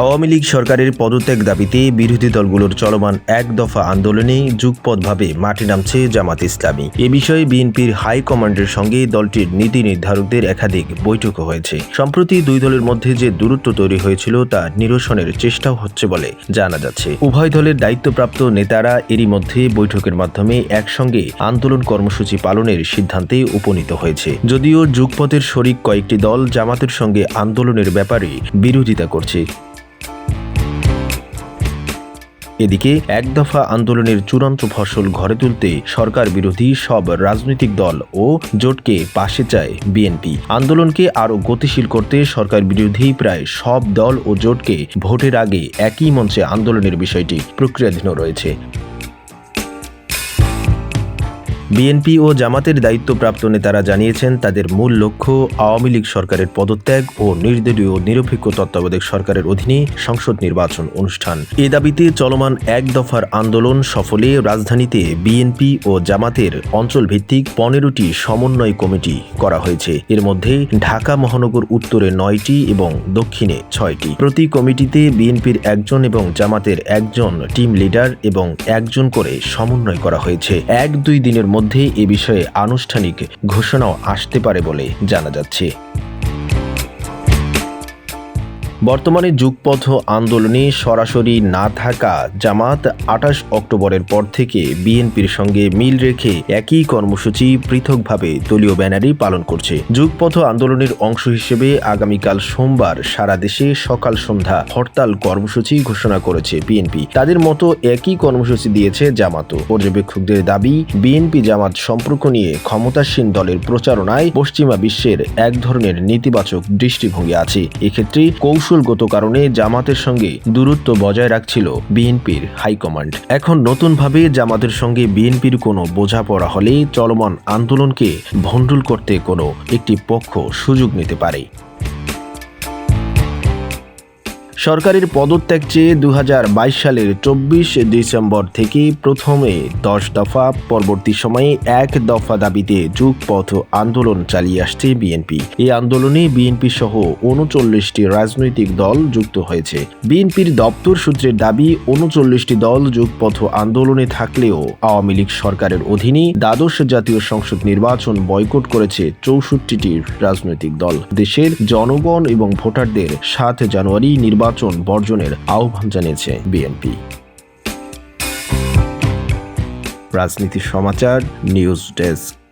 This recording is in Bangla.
আওয়ামী লীগ সরকারের পদত্যাগ দাবিতে বিরোধী দলগুলোর চলমান এক দফা আন্দোলনে যুগপথভাবে মাঠে নামছে জামাত ইসলামী। এ বিষয়ে বিএনপির হাইকমান্ডের সঙ্গে দলটির নীতি নির্ধারকদের একাধিক বৈঠকও হয়েছে। সম্প্রতি দুই দলের মধ্যে যে দূরত্ব তৈরি হয়েছিল তা নিরসনের চেষ্টাও হচ্ছে বলে জানা যাচ্ছে। উভয় দলের দায়িত্বপ্রাপ্ত নেতারা এরই মধ্যে বৈঠকের মাধ্যমে একসঙ্গে আন্দোলন কর্মসূচি পালনের সিদ্ধান্তে উপনীত হয়েছে। যদিও যুগপথের শরিক কয়েকটি দল জামাতের সঙ্গে আন্দোলনের ব্যাপারে বিরোধিতা করছে। এদিকে এক দফা আন্দোলনের চূড়ান্ত ফসল ঘরে তুলতে সরকার বিরোধী সব রাজনৈতিক দল ও জোটকে পাশে চায় বিএনপি। আন্দোলনকে আরও গতিশীল করতে সরকার বিরোধী প্রায় সব দল ও জোটকে ভোটের আগে একই মঞ্চে আন্দোলনের বিষয়টি প্রক্রিয়াধীন রয়েছে। বিএনপি ও জামাতের দায়িত্বপ্রাপ্ত নেতারা জানিয়েছেন, তাদের মূল লক্ষ্য আওয়ামী লীগ সরকারের পদত্যাগ ও নির্দলীয় নিরপেক্ষ তত্ত্বাবধায়ক সরকারের অধীনে সংসদ নির্বাচন অনুষ্ঠান। এ দাবিতে চলমান এক দফার আন্দোলন সফলে রাজধানীতে বিএনপি ও জামাতের অঞ্চলভিত্তিক পনেরোটি সমন্বয় কমিটি করা হয়েছে। এর মধ্যে ঢাকা মহানগর উত্তরে নয়টি এবং দক্ষিণে ছয়টি। প্রতি কমিটিতে বিএনপির একজন এবং জামাতের একজন টিম লিডার এবং একজন করে সমন্বয় করা হয়েছে। এক দুই দিনের মধ্যে এ বিষয়ে আনুষ্ঠানিক ঘোষণাও আসতে পারে বলে জানা যাচ্ছে। বর্তমানে যুগপথ আন্দোলনে সরাসরি না থাকা জামাত আঠাশ অক্টোবরের পর থেকে বিএনপির সঙ্গে মিল রেখে একই কর্মসূচি পৃথকভাবে দলীয় ব্যানারে পালন করছে। যুগপথ আন্দোলনের অংশ হিসেবে আগামীকাল সোমবার সারা দেশে সকাল সন্ধ্যা হরতাল কর্মসূচি ঘোষণা করেছে বিএনপি। তাদের মতো একই কর্মসূচি দিয়েছে জামাতও পর্যবেক্ষকদের দাবি, বিএনপি জামাত সম্পর্ক নিয়ে ক্ষমতাসীন দলের প্রচারণায় পশ্চিমা বিশ্বের এক ধরনের নেতিবাচক দৃষ্টিভঙ্গি আছে। এক্ষেত্রে কৌশলগত কারণে জামাতের সঙ্গে দূরত্ব বজায় রাখছিল বিএনপির হাইকমান্ড। এখন নতুনভাবে জামাতের সঙ্গে বিএনপির কোনো বোঝাপড়া হলে চলমান আন্দোলনকে ভণ্ডুল করতে কোনো একটি পক্ষ সুযোগ নিতে পারে। সরকারের পদত্যাগ চেয়ে দু হাজার বাইশ সালের চব্বিশ ডিসেম্বর থেকে প্রথমে দশ দফা, পরবর্তী সময়ে এক দফা দাবিতে যুগপথ আন্দোলন চালিয়ে আসছে বিএনপি। এই আন্দোলনে বিএনপি সহ উনচল্লিশটি রাজনৈতিক দল যুক্ত হয়েছে। বিএনপির দপ্তর সূত্রের দাবি, উনচল্লিশটি দল যুগপথ আন্দোলনে থাকলেও আওয়ামী লীগ সরকারের অধীনে দ্বাদশ জাতীয় সংসদ নির্বাচন বয়কট করেছে চৌষট্টিটি রাজনৈতিক দল। দেশের জনগণ এবং ভোটারদের সাত জানুয়ারি নির্বাচন বর্জনের আহ্বান জানিয়েছে বিএনপি। রাজনীতি সমাচার নিউজ ডেস্ক।